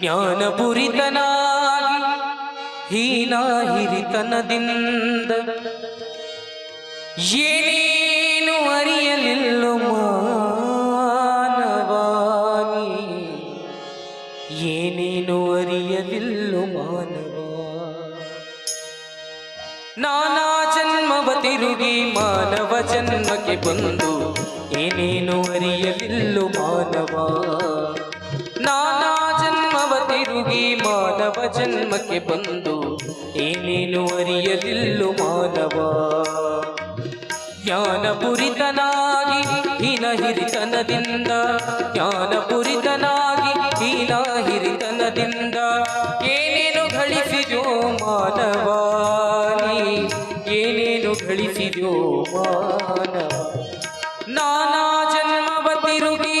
ಜ್ಞಾನಪುರಿತನಾಗಿ ಹೀನ ಹಿರಿತನದಿಂದ ಏನೇನು ಅರಿಯಲಿಲ್ಲೋ ಮಾನವಾನಿ, ಏನೇನು ಅರಿಯಲಿಲ್ಲೋ ಮಾನವ ನಾನಾ ಜನ್ಮವ ತಿರುಗಿ ಮಾನವ ಜನ್ಮಕ್ಕೆ ಬಂದು ಏನೇನು ಅರಿಯಲಿಲ್ಲೋ ಮಾನವ, ನಾನಾ ತಿರುಗಿ ಮಾನವ ಜನ್ಮಕ್ಕೆ ಬಂದು ಏನೇನು ಅರಿಯಲಿಲ್ಲ ಮಾನವ? ಜ್ಞಾನಪುರಿತನಾಗಿ ಹೀನ ಹಿರಿತನದಿಂದ ಜ್ಞಾನಪುರಿತನಾಗಿ ಹೀನ ಹಿರಿತನದಿಂದ ಏನೇನು ಗಳಿಸಿದೋ ಮಾನವಾನಿ ಏನೇನು ಗಳಿಸಿದೋ ಮಾನವ? ನಾನಾ ಜನ್ಮವ ತಿರುಗಿ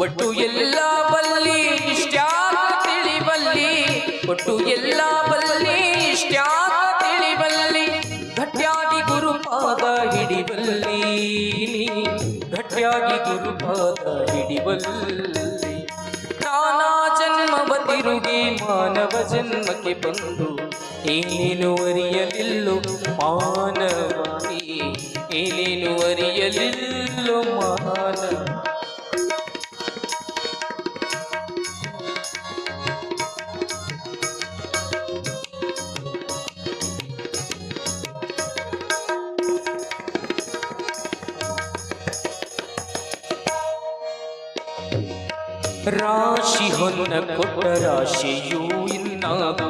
ಒಟ್ಟು ಎಲ್ಲ ಬಲ್ಲಿ ತಿಳಿ ತಿಳಿಬಲ್ಲಿ. ಒಟ್ಟು ಎಲ್ಲ ಬಲ್ಲಿ ಇಷ್ಟ್ಯಾಗ ತಿಳಿಬಲ್ಲಿ. ಘಟ್ಯಾಗಿ ಗುರುಪಾದ ಹಿಡಿಬಲ್ಲಿ. ಘಟ್ಯಾಗಿ ಗುರುಪಾದ ಹಿಡಿಬಲ್ಲಿ. ನಾನಾ ಜನ್ಮವ ತಿರುಗಿ ಮಾನವ ಜನ್ಮಕ್ಕೆ ಬಂದು, ಏನೇನು ಅರಿಯಲಿಲ್ಲೋ ಮಾನವೇ. ಏನೇನು ಅರಿಯಲಿಲ್ಲೋ ಮಾನವ. ರಾಶಿ ಹೊನ್ನ ಕೊಟ್ಟ ರಾಶಿಯೂ ಇನ್ನಾಗು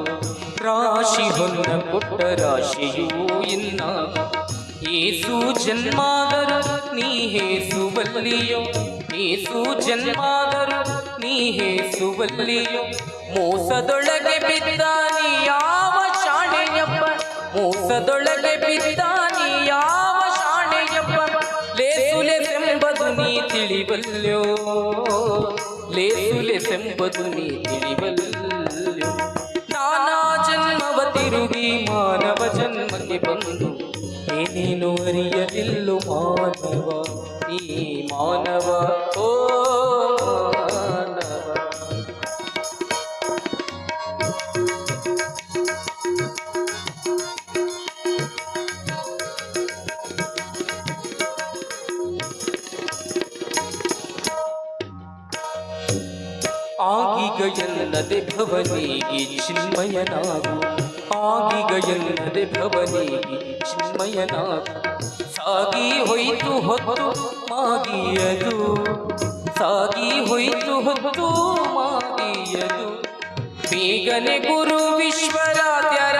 ರಾಶಿ ಹೊನ್ನ ಕೊಟ್ಟ ರಾಶಿಯೂ ಇನ್ನಾಗು ಏಸು ಜನ್ಮಾದರು ನೀ ಹೇಸುವಲ್ಲಿಯೋ ಏಸು ಜನ್ಮಾದರು ನೀ ಹೇಸುವಲ್ಲಿಯೋ ಮೋಸದೊಳಗೆ ಬಿದ್ದ ನೀ ಯಾವ ಶಾಣೆಯಪ್ಪ ಮೋಸದೊಳಗೆ ಬಿದ್ದ ನೀ ಯಾವ ಶಾಣೆಯಪ್ಪ ಲೇಸುಲೆಸೆಂಬದು ನೀ ತಿಳಿಬಲ್ಯೋ ಲೇಸುಲೆಸೆಂಬದು ನೀ ತಿಳಿಬಲ್ಯೋ ನಾನಾ ಜನ್ಮವ ತಿರುಗಿ ಮಾನವ ಜನ್ಮಕ್ಕೆ ಬಂದು ಏನೇನು ಅರಿಯಲಿಲ್ಲ ಮಾನವ ಈ ಮಾನವ ಓ ಆಗೀಗ ಎನ್ನದೆ ಭವನಿಗೆ ಚಿನ್ಮಯನಾಗು. ಆಗೀಗ ಎನ್ನದೆ ಭವನಿಗೆ ಚಿನ್ಮಯನಾಗು. ಸಾಗಿ ಹೋಯಿತು ಹೊತ್ತು ಮಾಗಿಯದು. ಸಾಗಿ ಹೋಯಿತು ಹೊತ್ತು ಮಾಗಿಯದು. ಬೇಗನೆ ಗುರು ವಿಶ್ವರಾಧ್ಯರ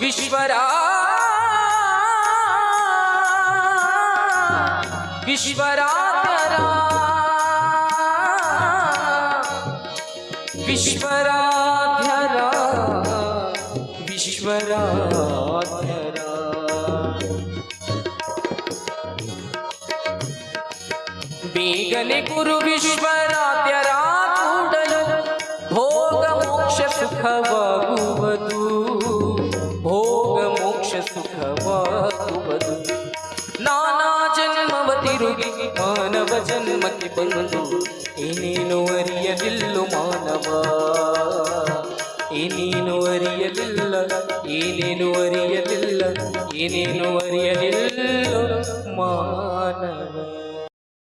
ವಿಶ್ವರಾ विश्वराधरा। विश्वराधरा। विश्वराधरा। बेगले गुरु ಜನ್ಮಕ್ಕೆ ಬಂದು ಏನೇನು ಅರಿಯಲಿಲ್ಲ ಮಾನವ? ಏನೇನು ಅರಿಯಲಿಲ್ಲ ಏನೇನು ಅರಿಯಲಿಲ್ಲ ಏನೇನು ಅರಿಯಲಿಲ್ಲ ಮಾನವ?